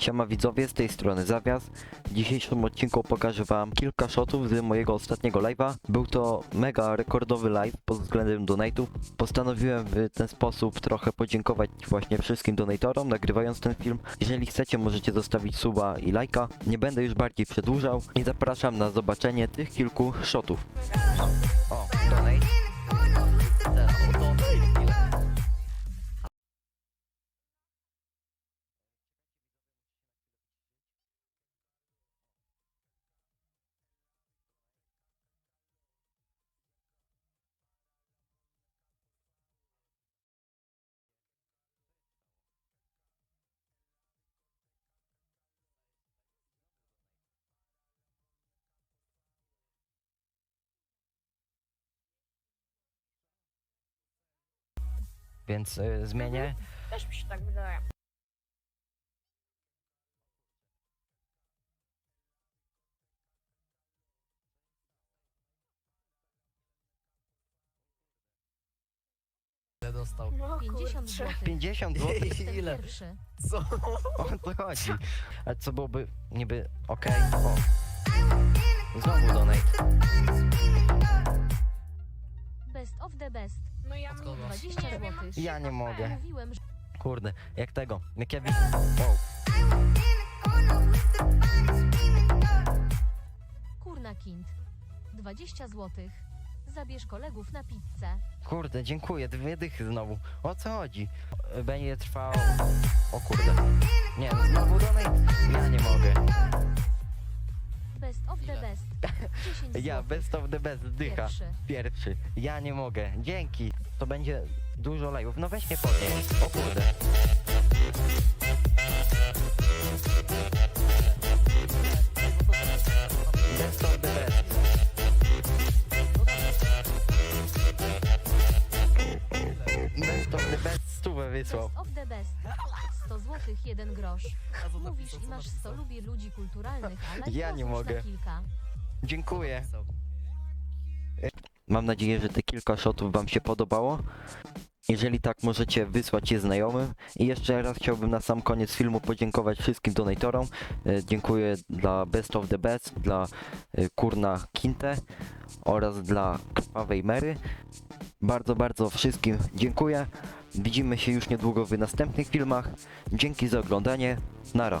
Siema widzowie, z tej strony Zawias. W dzisiejszym odcinku pokażę wam kilka shotów z mojego ostatniego live'a. Był to mega rekordowy live pod względem donate'ów. Postanowiłem w ten sposób trochę podziękować właśnie wszystkim donatorom, nagrywając ten film. Jeżeli chcecie, możecie zostawić suba i lajka. Nie będę już bardziej przedłużał i zapraszam na zobaczenie tych kilku shotów. O, donate. Więc y, zmienię. Też mi się tak wydaje. Ile dostał? No, 50 kurczę. zł. 50 zł. Ile? pierwszy. Co? O co chodzi? A co byłoby niby okej? O. Znowu best. No ja kogo? 20 Nie wiem. zł. Ja nie mogę. Mówiłem, że Kurde, jak tego? Jak ja Wow. kurna kind. 20 zł. Zabierz kolegów na pizzę. Kurde, dziękuję. Dwie dychy znowu. O co chodzi? Będzie trwał... O kurde. Nie, znowu donate? 10 zł. Ja, best of the best, dycha. Pierwszy. Pierwszy. Ja nie mogę. Dzięki. To będzie dużo lajów. No weź mnie podnieś. O kurde. Best of the best. Best of the best stówę wysłał. Best of the best. 100 zł, 1 grosz. Mówisz i masz 100 lubię ludzi kulturalnych, ale Ja nie mogę. Na kilka. Dziękuję. Mam nadzieję, że te kilka shotów Wam się podobało. Jeżeli tak, możecie wysłać je znajomym. I jeszcze raz chciałbym na sam koniec filmu podziękować wszystkim donatorom. E, Dziękuję dla Best of the Best, dla e, Kurna Kinte oraz dla Krwawej Mary. Bardzo, bardzo wszystkim dziękuję. Widzimy się już niedługo w następnych filmach. Dzięki za oglądanie. Nara.